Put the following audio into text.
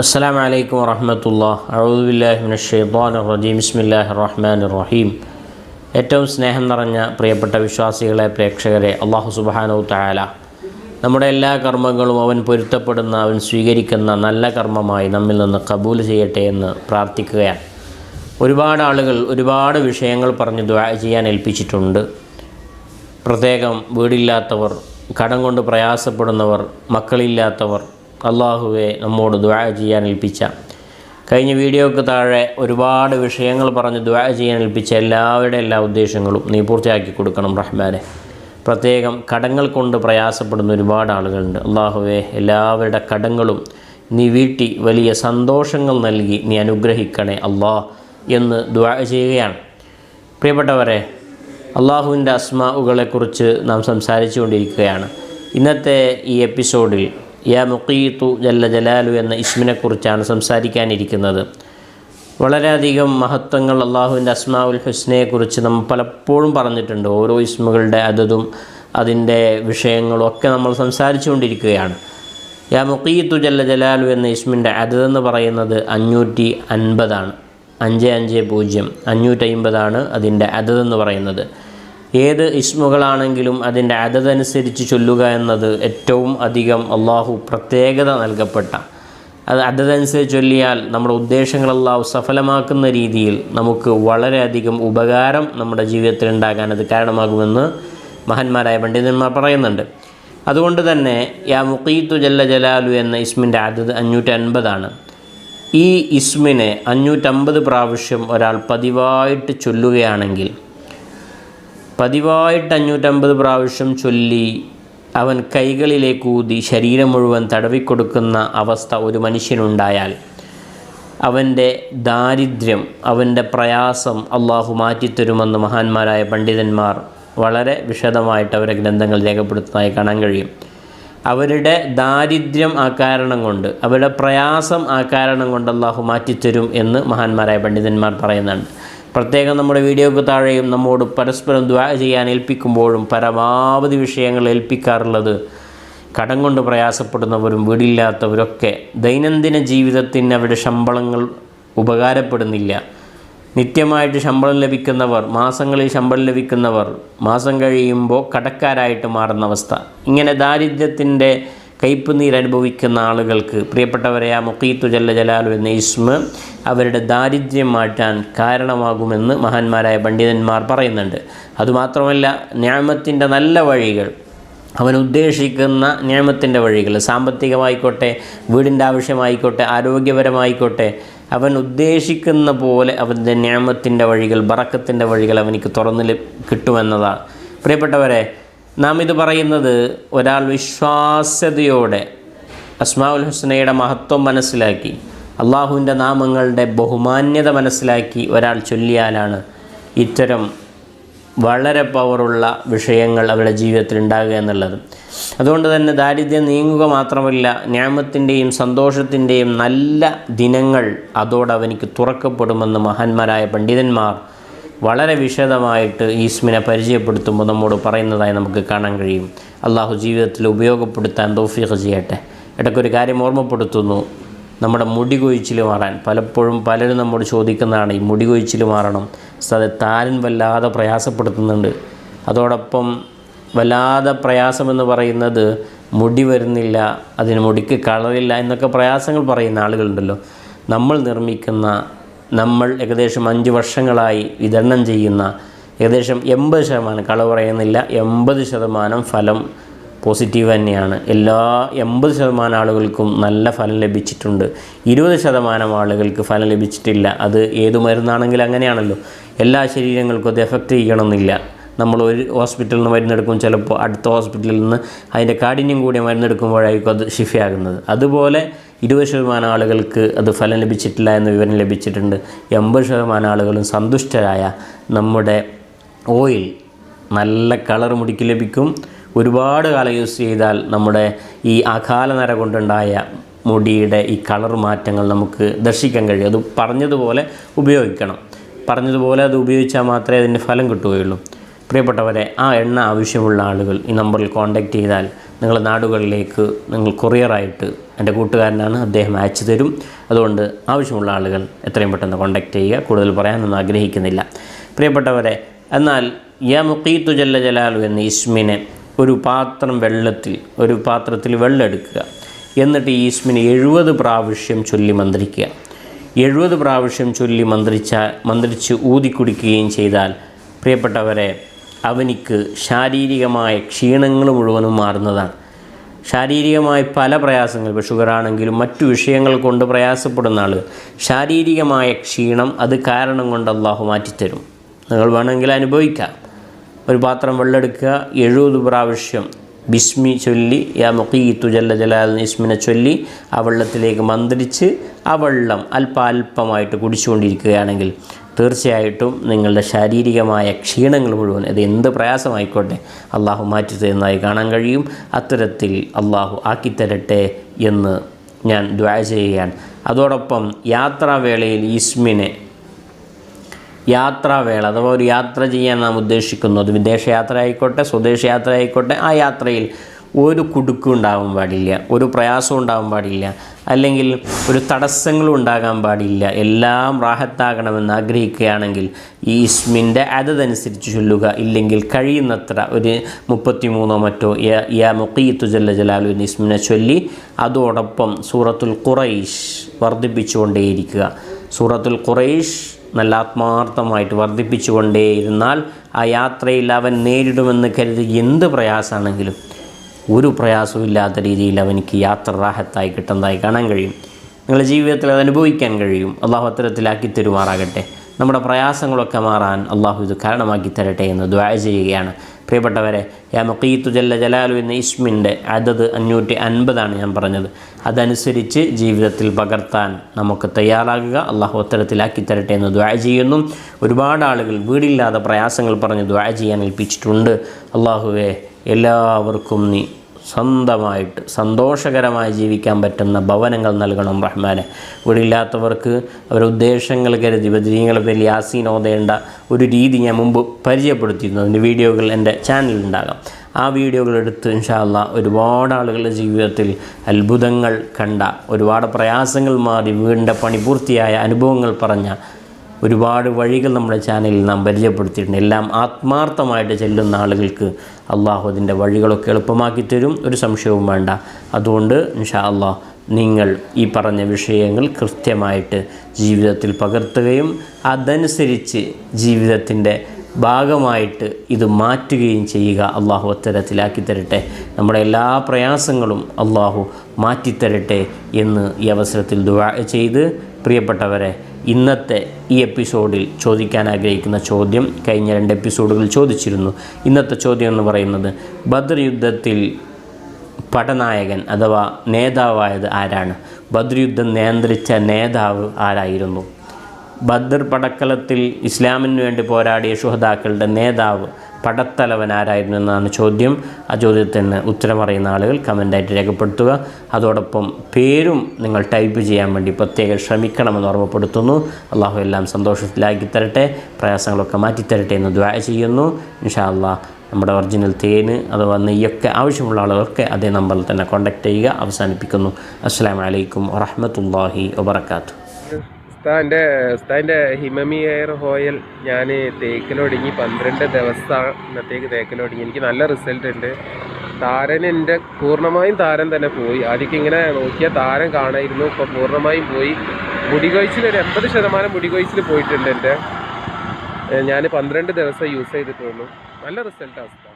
السلام عليكم ورحمة الله أعوذ بالله من الشيطان الرجيم بسم الله الرحمن الرحيم ഏറ്റവും സ്നേഹം നിറഞ്ഞ പ്രിയപ്പെട്ട വിശ്വാസികളെ പ്രേക്ഷകരെ അള്ളാഹു സുബാനു തായാല നമ്മുടെ എല്ലാ കർമ്മങ്ങളും അവൻ പൊരുത്തപ്പെടുന്ന അവൻ സ്വീകരിക്കുന്ന നല്ല കർമ്മമായി നമ്മിൽ നിന്ന് കബൂൽ ചെയ്യട്ടെ എന്ന് പ്രാർത്ഥിക്കുകയാണ് ഒരുപാട് ആളുകൾ ഒരുപാട് വിഷയങ്ങൾ പറഞ്ഞ് ദ്വാ ചെയ്യാൻ ഏൽപ്പിച്ചിട്ടുണ്ട് പ്രത്യേകം വീടില്ലാത്തവർ കടം കൊണ്ട് പ്രയാസപ്പെടുന്നവർ മക്കളില്ലാത്തവർ അള്ളാഹുവെ നമ്മോട് ദ്വാ ചെയ്യാൻ ഏൽപ്പിച്ച. കഴിഞ്ഞ വീഡിയോക്ക് താഴെ ഒരുപാട് വിഷയങ്ങൾ പറഞ്ഞ് ദ്വാ ചെയ്യാൻ ഏൽപ്പിച്ച എല്ലാവരുടെ എല്ലാ ഉദ്ദേശങ്ങളും നീ പൂർത്തിയാക്കി കൊടുക്കണം റഹ്മാനെ. പ്രത്യേകം കടങ്ങൾ കൊണ്ട് പ്രയാസപ്പെടുന്ന ഒരുപാട് ആളുകളുണ്ട്. അള്ളാഹുവെ എല്ലാവരുടെ കടങ്ങളും നീ വീട്ടി വലിയ സന്തോഷങ്ങൾ നൽകി നീ അനുഗ്രഹിക്കണേ അള്ളാഹ് എന്ന് ദ്വാ ചെയ്യുകയാണ്. പ്രിയപ്പെട്ടവരെ അള്ളാഹുവിന്റെ അസ്മാവുകളെക്കുറിച്ച് നാം സംസാരിച്ചു കൊണ്ടിരിക്കുകയാണ് ഇന്നത്തെ ഈ എപ്പിസോഡിൽ യാ മുഖീത്തു ജല്ല ജലാലു എന്ന ഇസ്മിനെക്കുറിച്ചാണ് സംസാരിക്കാനിരിക്കുന്നത്. വളരെയധികം മഹത്വങ്ങൾ അള്ളാഹുവിന്റെ അസ്മാവുൽ ഹുസ്നയെക്കുറിച്ച് നമ്മൾ പലപ്പോഴും പറഞ്ഞിട്ടുണ്ട്. ഓരോ ഇസ്മുകളുടെ അതതും അതിന്റെ വിഷയങ്ങളും ഒക്കെ നമ്മൾ സംസാരിച്ചു കൊണ്ടിരിക്കുകയാണ് യാ മുഖീത്തു ജല്ല ജലാലു എന്ന ഇസ്മിന്റെ അതതെന്ന് പറയുന്നത് അഞ്ഞൂറ്റി അൻപതാണ്. അഞ്ച് അഞ്ച് പൂജ്യം. അഞ്ഞൂറ്റി അൻപതാണ് അതിന്റെ അതതെന്ന് പറയുന്നത്. ഏത് ഇസ്മുകളാണെങ്കിലും അതിന്റെ അതതനുസരിച്ച് ചൊല്ലുക എന്നത് ഏറ്റവും അധികം അള്ളാഹു പ്രത്യേകത നൽകപ്പെട്ട. അത് അതതനുസരിച്ച് ചൊല്ലിയാൽ നമ്മുടെ ഉദ്ദേശങ്ങൾ അള്ളാഹു സഫലമാക്കുന്ന രീതിയിൽ നമുക്ക് വളരെയധികം ഉപകാരം നമ്മുടെ ജീവിതത്തിൽ ഉണ്ടാകാൻ അത് കാരണമാകുമെന്ന് മഹാന്മാരായ പണ്ഡിതന്മാർ പറയുന്നുണ്ട്. അതുകൊണ്ട് തന്നെ യാ മുഖീത്തു ജല്ല ജലാലു എന്ന ഇസ്മിന്റെ അതത് അഞ്ഞൂറ്റി അൻപതാണ് ഈ ഇസ്മിനെ അഞ്ഞൂറ്റമ്പത് പ്രാവശ്യം ഒരാൾ പതിവായിട്ട് ചൊല്ലുകയാണെങ്കിൽ പതിവായിട്ട് അഞ്ഞൂറ്റമ്പത് പ്രാവശ്യം ചൊല്ലി അവൻ കൈകളിലേക്ക് ഊതി ശരീരം മുഴുവൻ തടവിക്കൊടുക്കുന്ന അവസ്ഥ ഒരു മനുഷ്യനുണ്ടായാൽ അവന്റെ ദാരിദ്ര്യം അവന്റെ പ്രയാസം അള്ളാഹു മാറ്റിത്തരുമെന്ന് മഹാന്മാരായ പണ്ഡിതന്മാർ വളരെ വിശദമായിട്ട് അവരെ ഗ്രന്ഥങ്ങൾ രേഖപ്പെടുത്തുന്നതായി കാണാൻ കഴിയും. അവരുടെ ദാരിദ്ര്യം ആ കാരണം കൊണ്ട് അവരുടെ പ്രയാസം ആ കാരണം കൊണ്ട് അള്ളാഹു മാറ്റിത്തരും എന്ന് മഹാന്മാരായ പണ്ഡിതന്മാർ പറയുന്നുണ്ട്. പ്രത്യേകം നമ്മുടെ വീഡിയോക്ക് താഴെയും നമ്മോട് പരസ്പരം ദ്വാ ചെയ്യാൻ ഏൽപ്പിക്കുമ്പോഴും പരമാവധി വിഷയങ്ങൾ ഏൽപ്പിക്കാറുള്ളത്. കടം കൊണ്ട് പ്രയാസപ്പെടുന്നവരും വീടില്ലാത്തവരൊക്കെ ദൈനംദിന ജീവിതത്തിന് അവരുടെ ശമ്പളങ്ങൾ ഉപകാരപ്പെടുന്നില്ല. നിത്യമായിട്ട് ശമ്പളം ലഭിക്കുന്നവർ മാസങ്ങളിൽ ശമ്പളം ലഭിക്കുന്നവർ മാസം കഴിയുമ്പോൾ കടക്കാരായിട്ട് മാറുന്ന അവസ്ഥ. ഇങ്ങനെ ദാരിദ്ര്യത്തിന്റെ കയ്പ് നീരനുഭവിക്കുന്ന ആളുകൾക്ക് പ്രിയപ്പെട്ടവരെ ആ മുഖീത്തു ജല്ല ജലാലു എന്ന ഇസ്മ അവരുടെ ദാരിദ്ര്യം മാറ്റാൻ കാരണമാകുമെന്ന് മഹാന്മാരായ പണ്ഡിതന്മാർ പറയുന്നുണ്ട്. അതുമാത്രമല്ല ന്യാമത്തിന്റെ നല്ല വഴികൾ അവൻ ഉദ്ദേശിക്കുന്ന നിയമത്തിന്റെ വഴികൾ സാമ്പത്തികമായിക്കോട്ടെ വീടിന്റെ ആവശ്യമായിക്കോട്ടെ ആരോഗ്യപരമായിക്കോട്ടെ അവൻ ഉദ്ദേശിക്കുന്ന പോലെ അവന്റെ നിയമത്തിന്റെ വഴികൾ ബറക്കത്തിന്റെ വഴികൾ അവനിക്ക് തുറന്നിൽ കിട്ടുമെന്നതാണ്. പ്രിയപ്പെട്ടവരെ നാം ഇത് പറയുന്നത് ഒരാൾ വിശ്വാസ്യതയോടെ അസ്മാഉൽ ഹുസ്നയുടെ മഹത്വം മനസ്സിലാക്കി അള്ളാഹുവിന്റെ നാമങ്ങളുടെ ബഹുമാന്യത മനസ്സിലാക്കി ഒരാൾ ചൊല്ലിയാലാണ് ഇത്തരം വളരെ പവറുള്ള വിഷയങ്ങൾ അവരുടെ ജീവിതത്തിൽ ഉണ്ടാകുക എന്നുള്ളത്. അതുകൊണ്ട് തന്നെ ദാരിദ്ര്യം നീങ്ങുക മാത്രമല്ല ന്യാമത്തിന്റെയും സന്തോഷത്തിന്റെയും നല്ല ദിനങ്ങൾ അതോടെ അവനിക്ക് തുറക്കപ്പെടുമെന്ന് മഹാന്മാരായ പണ്ഡിതന്മാർ വളരെ വിശദമായിട്ട് ഈസ്മിനെ പരിചയപ്പെടുത്തുമ്പോൾ നമ്മോട് പറയുന്നതായി നമുക്ക് കാണാൻ കഴിയും. അള്ളാഹു ജീവിതത്തിൽ ഉപയോഗപ്പെടുത്താൻ തോഫീഖ് ചെയ്യട്ടെ. ഇടയ്ക്കൊരു കാര്യം ഓർമ്മപ്പെടുത്തുന്നു. നമ്മുടെ മുടി കൊഴിച്ചിൽ മാറാൻ. പലപ്പോഴും പലരും നമ്മോട് ചോദിക്കുന്നതാണ് ഈ മുടി കൊഴിച്ചിൽ മാറണം. അത് താരൻ വല്ലാതെ പ്രയാസപ്പെടുത്തുന്നുണ്ട്. അതോടൊപ്പം വല്ലാതെ പ്രയാസമെന്ന് പറയുന്നത് മുടി വരുന്നില്ല അതിന് മുടിക്ക് കളറില്ല എന്നൊക്കെ പ്രയാസങ്ങൾ പറയുന്ന ആളുകളുണ്ടല്ലോ. നമ്മൾ നിർമ്മിക്കുന്ന നമ്മൾ ഏകദേശം അഞ്ച് വർഷങ്ങളായി വിതരണം ചെയ്യുന്ന ഏകദേശം എൺപത് ശതമാനം കള പറയുന്നില്ല എൺപത് ശതമാനം ഫലം പോസിറ്റീവ് തന്നെയാണ്. എല്ലാ എൺപത് ശതമാനം ആളുകൾക്കും നല്ല ഫലം ലഭിച്ചിട്ടുണ്ട്. ഇരുപത് ശതമാനം ആളുകൾക്ക് ഫലം ലഭിച്ചിട്ടില്ല. അത് ഏത് മരുന്നാണെങ്കിലും അങ്ങനെയാണല്ലോ. എല്ലാ ശരീരങ്ങൾക്കും അത് എഫക്റ്റ് ചെയ്യണമെന്നില്ല. നമ്മൾ ഒരു ഹോസ്പിറ്റലിൽ നിന്ന് മരുന്നെടുക്കും ചിലപ്പോൾ അടുത്ത ഹോസ്പിറ്റലിൽ നിന്ന് അതിന്റെ കാഠിന്യം കൂടിയ മരുന്നെടുക്കുമ്പോഴായിരിക്കും അത് ഷിഫയാകുന്നത് അതുപോലെ ഇരുപത് ശതമാനം ആളുകൾക്ക് അത് ഫലം ലഭിച്ചിട്ടില്ല എന്ന വിവരം ലഭിച്ചിട്ടുണ്ട്. എൺപത് ശതമാനം ആളുകളും സന്തുഷ്ടരായ നമ്മുടെ ഓയിൽ നല്ല കളർ മുടിക്ക് ലഭിക്കും. ഒരുപാട് കാലം യൂസ് ചെയ്താൽ നമ്മുടെ ഈ അകാല നര കൊണ്ടുണ്ടായ മുടിയുടെ ഈ കളർ മാറ്റങ്ങൾ നമുക്ക് ദർശിക്കാൻ കഴിയും. അത് പറഞ്ഞതുപോലെ ഉപയോഗിക്കണം. പറഞ്ഞതുപോലെ അത് ഉപയോഗിച്ചാൽ മാത്രമേ അതിന്റെ ഫലം കിട്ടുകയുള്ളൂ. പ്രിയപ്പെട്ടവരെ ആ എണ്ണ ആവശ്യമുള്ള ആളുകൾ ഈ നമ്പറിൽ കോൺടാക്റ്റ് ചെയ്താൽ നിങ്ങൾ നാടുകളിലേക്ക് നിങ്ങൾ കൊറിയറായിട്ട് എന്റെ കൂട്ടുകാരനാണ് അദ്ദേഹം അയച്ചു തരും. അതുകൊണ്ട് ആവശ്യമുള്ള ആളുകൾ എത്രയും പെട്ടെന്ന് കോൺടാക്റ്റ് ചെയ്യുക. കൂടുതൽ പറയാനൊന്നും ആഗ്രഹിക്കുന്നില്ല. പ്രിയപ്പെട്ടവരെ എന്നാൽ യാ മുഖീത്തു ജല്ല ജലാലു എന്ന ഇസ്മിനെ ഒരു പാത്രം വെള്ളത്തിൽ ഒരു പാത്രത്തിൽ വെള്ളം എടുക്കുക എന്നിട്ട് ഈ ഇസ്മിനെ എഴുപത് പ്രാവശ്യം ചൊല്ലി മന്ത്രിക്കുക. എഴുപത് പ്രാവശ്യം ചൊല്ലി മന്ത്രിച്ച മന്ത്രിച്ച് ഊതിക്കുടിക്കുകയും ചെയ്താൽ പ്രിയപ്പെട്ടവരെ അവനിക്ക് ശാരീരികമായ ക്ഷീണങ്ങൾ മുഴുവനും മാറുന്നതാണ്. ശാരീരികമായി പല പ്രയാസങ്ങൾ ഇപ്പോൾ ഷുഗറാണെങ്കിലും മറ്റു വിഷയങ്ങൾ കൊണ്ട് പ്രയാസപ്പെടുന്ന ആൾ ശാരീരികമായ ക്ഷീണം അത് കാരണം കൊണ്ട് അള്ളാഹു മാറ്റിത്തരും. നിങ്ങൾ വേണമെങ്കിൽ അനുഭവിക്കാം. ഒരു പാത്രം വെള്ളമെടുക്കുക എഴുപത് പ്രാവശ്യം ബിസ്മി ചൊല്ലി യാ മുഖീത്തു ജല്ല ജലാൽ ഇസ്മിനെ ചൊല്ലി ആ വെള്ളത്തിലേക്ക് മന്ത്രിച്ച് ആ വെള്ളം അല്പാൽപമായിട്ട് കുടിച്ചുകൊണ്ടിരിക്കുകയാണെങ്കിൽ തീർച്ചയായിട്ടും നിങ്ങളുടെ ശാരീരികമായ ക്ഷീണങ്ങൾ മുഴുവൻ അത് എന്ത് പ്രയാസമായിക്കോട്ടെ അള്ളാഹു മാറ്റി തരുന്നതായി കാണാൻ കഴിയും. അത്തരത്തിൽ അള്ളാഹു ആക്കിത്തരട്ടെ എന്ന് ഞാൻ ദ്വാ ചെയ്യുകയാണ്. അതോടൊപ്പം യാത്രാവേളയിൽ ഇസ്മിനെ യാത്രാവേള അഥവാ ഒരു യാത്ര ചെയ്യാൻ നാം ഉദ്ദേശിക്കുന്നു. അത് വിദേശയാത്ര ആയിക്കോട്ടെ സ്വദേശ യാത്ര ആയിക്കോട്ടെ ആ യാത്രയിൽ ഒരു കുടുക്കും ഉണ്ടാകാൻ പാടില്ല ഒരു പ്രയാസവും ഉണ്ടാകാൻ പാടില്ല അല്ലെങ്കിൽ ഒരു തടസ്സങ്ങളും ഉണ്ടാകാൻ പാടില്ല. എല്ലാം റാഹത്താകണമെന്ന് ആഗ്രഹിക്കുകയാണെങ്കിൽ ഈ ഇസ്മിന്റെ അതതനുസരിച്ച് ചൊല്ലുക. ഇല്ലെങ്കിൽ കഴിയുന്നത്ര ഒരു മുപ്പത്തിമൂന്നോ മറ്റോ യാ- മുഖീത്തു ജല്ല ജലാലു എന്ന ഇസ്മിനെ ചൊല്ലി അതോടൊപ്പം സൂറത്തുൽ ഖുറൈഷ് വർദ്ധിപ്പിച്ചുകൊണ്ടേയിരിക്കുക. സൂറത്തുൽ ഖുറൈഷ് നല്ല ആത്മാർത്ഥമായിട്ട് വർദ്ധിപ്പിച്ചുകൊണ്ടേയിരുന്നാൽ ആ യാത്രയിൽ അവൻ നേരിടുമെന്ന് കരുതി എന്ത് പ്രയാസമാണെങ്കിലും ഒരു പ്രയാസവും ഇല്ലാത്ത രീതിയിൽ അവനിക്ക് യാത്ര റാഹത്തായി കിട്ടുന്നതായി കാണാൻ കഴിയും. നിങ്ങളുടെ ജീവിതത്തിൽ അത് അനുഭവിക്കാൻ കഴിയും. അള്ളാഹു അത്തരത്തിലാക്കി തരുമാറാകട്ടെ. നമ്മുടെ പ്രയാസങ്ങളൊക്കെ മാറാൻ അള്ളാഹു ഇത് കാരണമാക്കി തരട്ടെ എന്ന് ദ്വാ ചെയ്യുകയാണ്. പ്രിയപ്പെട്ടവരെ യാ മക്കീത്തു ജല്ല ജലാലു എന്ന ഇസ്മിന്റെ അതത് അഞ്ഞൂറ്റി അൻപതാണ് ഞാൻ പറഞ്ഞത്. അതനുസരിച്ച് ജീവിതത്തിൽ പകർത്താൻ നമുക്ക് തയ്യാറാകുക അള്ളാഹു അത്തരത്തിലാക്കി തരട്ടെ എന്ന് ദ്വാ ചെയ്യുന്നു. ഒരുപാട് ആളുകൾ വീടില്ലാതെ പ്രയാസങ്ങൾ പറഞ്ഞ് ദ്വാ ചെയ്യാൻ ഏൽപ്പിച്ചിട്ടുണ്ട്. അള്ളാഹുവെ എല്ലാവർക്കും നീ സ്വന്തമായിട്ട് സന്തോഷകരമായി ജീവിക്കാൻ പറ്റുന്ന ഭവനങ്ങൾ നൽകണം റഹ്മാനെ. വീടില്ലാത്തവർക്ക് അവരുടെ ഉദ്ദേശങ്ങൾ കരുതി ബദ്രീങ്ങളെ പേരിൽ യാസീൻ ഓതേണ്ട ഒരു രീതി ഞാൻ മുമ്പ് പരിചയപ്പെടുത്തിയിരുന്നു. അതിന്റെ വീഡിയോകൾ എന്റെ ചാനലിലുണ്ടാകാം. ആ വീഡിയോകൾ എടുത്ത് ഇൻഷാല്ല ഒരുപാട് ആളുകളുടെ ജീവിതത്തിൽ അത്ഭുതങ്ങൾ കണ്ട ഒരുപാട് പ്രയാസങ്ങൾ മാറി വീടിന്റെ പണി പൂർത്തിയായ അനുഭവങ്ങൾ പറഞ്ഞ ഒരുപാട് വഴികൾ നമ്മുടെ ചാനലിൽ നാം പരിചയപ്പെടുത്തിയിട്ടുണ്ട്. എല്ലാം ആത്മാർത്ഥമായിട്ട് ചെല്ലുന്ന ആളുകൾക്ക് അള്ളാഹു അതിന്റെ വഴികളൊക്കെ എളുപ്പമാക്കി തരും. ഒരു സംശയവും വേണ്ട. അതുകൊണ്ട് ഇൻഷാ അള്ളാഹ് നിങ്ങൾ ഈ പറഞ്ഞ വിഷയങ്ങൾ കൃത്യമായിട്ട് ജീവിതത്തിൽ പകർത്തുകയും അതനുസരിച്ച് ജീവിതത്തിന്റെ ഭാഗമായിട്ട് ഇത് മാറ്റുകയും ചെയ്യുക അള്ളാഹു അത്തരത്തിലാക്കി തരട്ടെ. നമ്മുടെ എല്ലാ പ്രയാസങ്ങളും അള്ളാഹു മാറ്റിത്തരട്ടെ എന്ന് ഈ അവസരത്തിൽ ദുവാ ചെയ്ത് പ്രിയപ്പെട്ടവരെ ഇന്നത്തെ ഈ എപ്പിസോഡിൽ ചോദിക്കാൻ ആഗ്രഹിക്കുന്ന ചോദ്യം കഴിഞ്ഞ രണ്ട് എപ്പിസോഡുകളിൽ ചോദിച്ചിരുന്നു. ഇന്നത്തെ ചോദ്യം എന്ന് പറയുന്നത് ബദർ യുദ്ധത്തിൽ പടനായകൻ അഥവാ നേതാവായത് ആരാണ്? ബദർ യുദ്ധം നിയന്ത്രിച്ച നേതാവ് ആരായിരുന്നു? ബദർ പടക്കലത്തിൽ ഇസ്ലാമിന് വേണ്ടി പോരാടിയ ഷുഹദാക്കളുടെ നേതാവ് പടത്തലവൻ ആരായിരുന്നു എന്നാണ് ചോദ്യം. ആ ചോദ്യത്തിന് ഉത്തരം അറിയുന്ന ആളുകൾ കമന്റായിട്ട് രേഖപ്പെടുത്തുക. അതോടൊപ്പം പേരും നിങ്ങൾ ടൈപ്പ് ചെയ്യാൻ വേണ്ടി പ്രത്യേകം ശ്രമിക്കണമെന്ന് ഓർമ്മപ്പെടുത്തുന്നു. അള്ളാഹു എല്ലാം സന്തോഷത്തിലാക്കി തരട്ടെ പ്രയാസങ്ങളൊക്കെ മാറ്റിത്തരട്ടെ എന്ന് ദ്വാ ചെയ്യുന്നു. ഇൻഷാ അള്ളാഹ് നമ്മുടെ ഒറിജിനൽ തേന് അഥവാ നെയ്യൊക്കെ ആവശ്യമുള്ള ആളുകൾക്ക് അതേ നമ്പറിൽ തന്നെ കോൺടാക്റ്റ് ചെയ്യുക. അവസാനിപ്പിക്കുന്നു. അസ്സാം വലൈക്കും വറഹമത്തല്ലാഹി വബർക്കാത്തു ഉസ്താന്റെ ഉസ്താന്റെ ഹിമമി എയർ ഓയിൽ ഞാൻ തേക്കിലൊടുങ്ങി പന്ത്രണ്ട് ദിവസം ഇന്നത്തേക്ക് തേക്കിലൊടുങ്ങി. എനിക്ക് നല്ല റിസൾട്ട് ഉണ്ട്. താരൻ എന്റെ പൂർണമായും താരൻ തന്നെ പോയി. ആദ്യമൊക്കെ ഇങ്ങനെ നോക്കിയാൽ താരൻ കാണായിരുന്നു. ഇപ്പോൾ പൂർണമായും പോയി. മുടികൊഴിച്ചിൽ ഒരു എൺപത് ശതമാനം മുടികൊഴിച്ചിൽ പോയിട്ടുണ്ട് എന്റെ. ഞാൻ പന്ത്രണ്ട് ദിവസം യൂസ് ചെയ്തിട്ടുള്ളൂ. നല്ല റിസൾട്ടാണ് ഉസ്താ